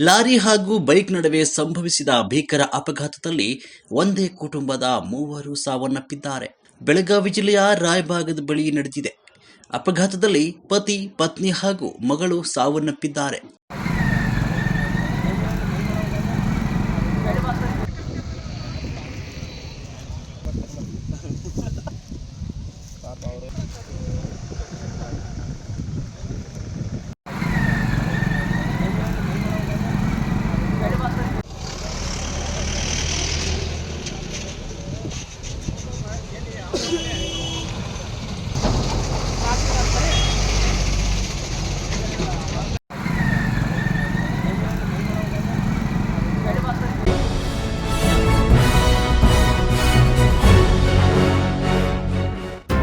Lorry ಹಾಗೂ bike ನಡುವೆ ಸಂಭವಿಸಿದ ಭೀಕರ ಅಪಘಾತದಲ್ಲಿ ಒಂದೇ ಕುಟುಂಬದ ಮೂವರು ಸಾವನ್ನಪ್ಪಿದ್ದಾರೆ. ಬೆಳಗಾವಿ ಜಿಲ್ಲೆಯ ರಾಯಭಾಗದ ಬಳಿ ನಡೆದಿದೆ. ಅಪಘಾತದಲ್ಲಿ ಪತಿ, ಪತ್ನಿ ಹಾಗೂ ಮಗಳು ಸಾವನ್ನಪ್ಪಿದ್ದಾರೆ.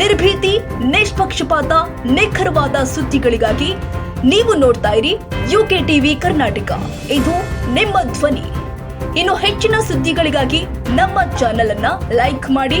ನಿರ್ಭೀತಿ, ನಿಷ್ಪಕ್ಷಪಾತ, ನಿಖರವಾದ ಸುದ್ದಿಗಳಿಗಾಗಿ ನೀವು ನೋಡ್ತಾ ಇರಿ ಯುಕೆ ಟಿವಿ ಕರ್ನಾಟಕ. ಇದು ನಿಮ್ಮ ಧ್ವನಿ. ಇನ್ನು ಹೆಚ್ಚಿನ ಸುದ್ದಿಗಳಿಗಾಗಿ ನಮ್ಮ ಚಾನೆಲ್ ಅನ್ನ ಲೈಕ್ ಮಾಡಿ